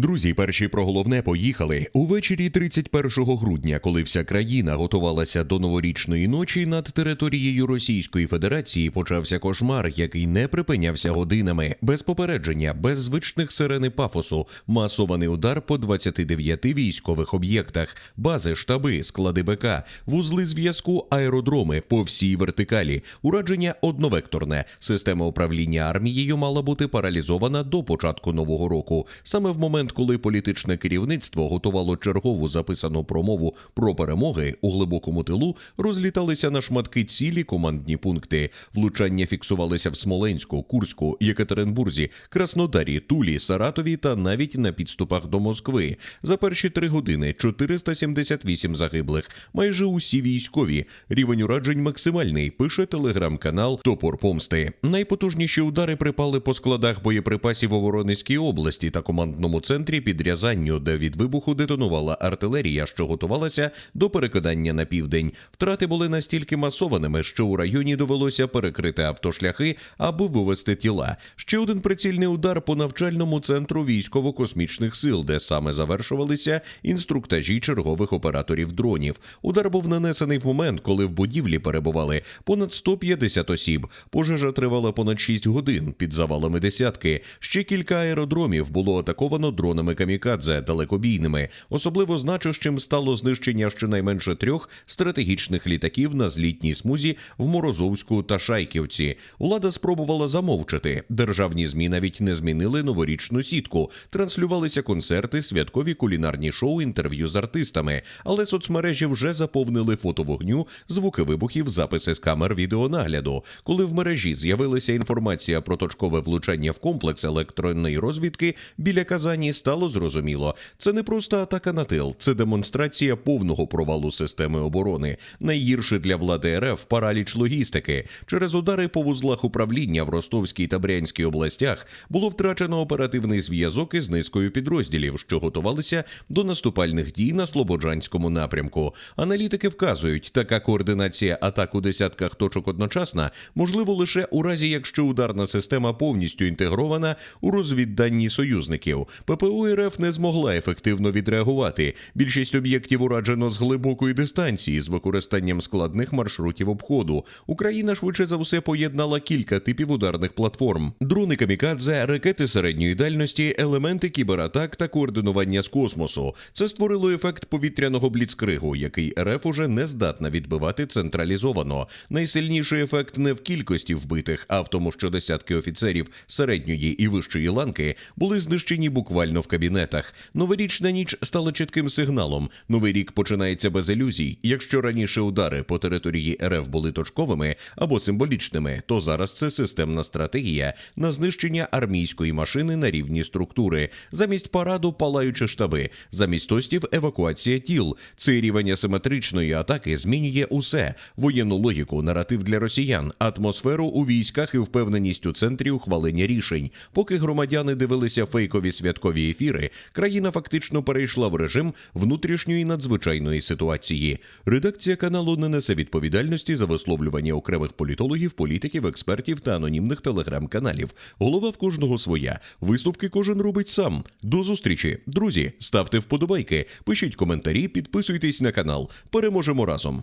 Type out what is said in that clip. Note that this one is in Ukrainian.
Друзі, перші про головне поїхали. Увечері 31 грудня, коли вся країна готувалася до новорічної ночі, над територією Російської Федерації почався кошмар, який не припинявся годинами, без попередження, без звичних сирени пафосу, масований удар по 29 військових об'єктах, бази, штаби, склади БК, вузли зв'язку, аеродроми по всій вертикалі. Ураження одновекторне. Система управління армією мала бути паралізована до початку нового року. Саме в момент, коли політичне керівництво готувало чергову записану промову про перемоги у глибокому тилу, розліталися на шматки цілі командні пункти. Влучання фіксувалися в Смоленську, Курську, Єкатеринбурзі, Краснодарі, Тулі, Саратові та навіть на підступах до Москви. За перші три години 478 загиблих, майже усі військові. Рівень уражень максимальний. Пише телеграм-канал Топор Помсти. Найпотужніші удари припали по складах боєприпасів у Воронезькій області та командному центрі під Рязанню, де від вибуху детонувала артилерія, що готувалася до перекидання на південь. Втрати були настільки масованими, що у районі довелося перекрити автошляхи, аби вивести тіла. Ще один прицільний удар по навчальному центру військово-космічних сил, де саме завершувалися інструктажі чергових операторів дронів. Удар був нанесений в момент, коли в будівлі перебували понад 150 осіб. Пожежа тривала понад 6 годин під завалами десятки. Ще кілька аеродромів було атаковано дронами камікадзе далекобійними. Особливо значущим стало знищення щонайменше трьох стратегічних літаків на злітній смузі в Морозовську та Шайківці. Влада спробувала замовчати. Державні змі навіть не змінили новорічну сітку. Транслювалися концерти, святкові кулінарні шоу, інтерв'ю з артистами. Але соцмережі вже заповнили фото вогню, звуки вибухів, записи з камер відеонагляду. Коли в мережі з'явилася інформація про точкове влучання в комплекс електронної розвідки біля Казані, стало зрозуміло. Це не просто атака на тил, це демонстрація повного провалу системи оборони. Найгірше для влади РФ параліч логістики. Через удари по вузлах управління в Ростовській та Брянській областях було втрачено оперативний зв'язок із низкою підрозділів, що готувалися до наступальних дій на Слободжанському напрямку. Аналітики вказують, така координація атак у десятках точок одночасно можливо лише у разі, якщо ударна система повністю інтегрована у розвідданні союзників. ППУ РФ не змогла ефективно відреагувати. Більшість об'єктів ураджено з глибокої дистанції з використанням складних маршрутів обходу. Україна швидше за все поєднала кілька типів ударних платформ: дрони камікадзе, ракети середньої дальності, елементи кібератак та координування з космосу. Це створило ефект повітряного бліцкригу, який РФ уже не здатна відбивати централізовано. Найсильніший ефект не в кількості вбитих, а в тому, що десятки офіцерів середньої і вищої ланки були знищені буквально в кабінетах. Новорічна ніч стала чітким сигналом. Новий рік починається без ілюзій. Якщо раніше удари по території РФ були точковими або символічними, то зараз це системна стратегія на знищення армійської машини на рівні структури. Замість параду палаючі штаби, замість тостів евакуація тіл. Цей рівень асиметричної атаки змінює усе: воєнну логіку, наратив для росіян, атмосферу у військах і впевненість у центрі ухвалення рішень. Поки громадяни дивилися фейкові святкові ефіри, країна фактично перейшла в режим внутрішньої надзвичайної ситуації. Редакція каналу не несе відповідальності за висловлювання окремих політологів, політиків, експертів та анонімних телеграм-каналів. Голова в кожного своя. Висновки кожен робить сам. До зустрічі, друзі. Ставте вподобайки, пишіть коментарі, підписуйтесь на канал. Переможемо разом.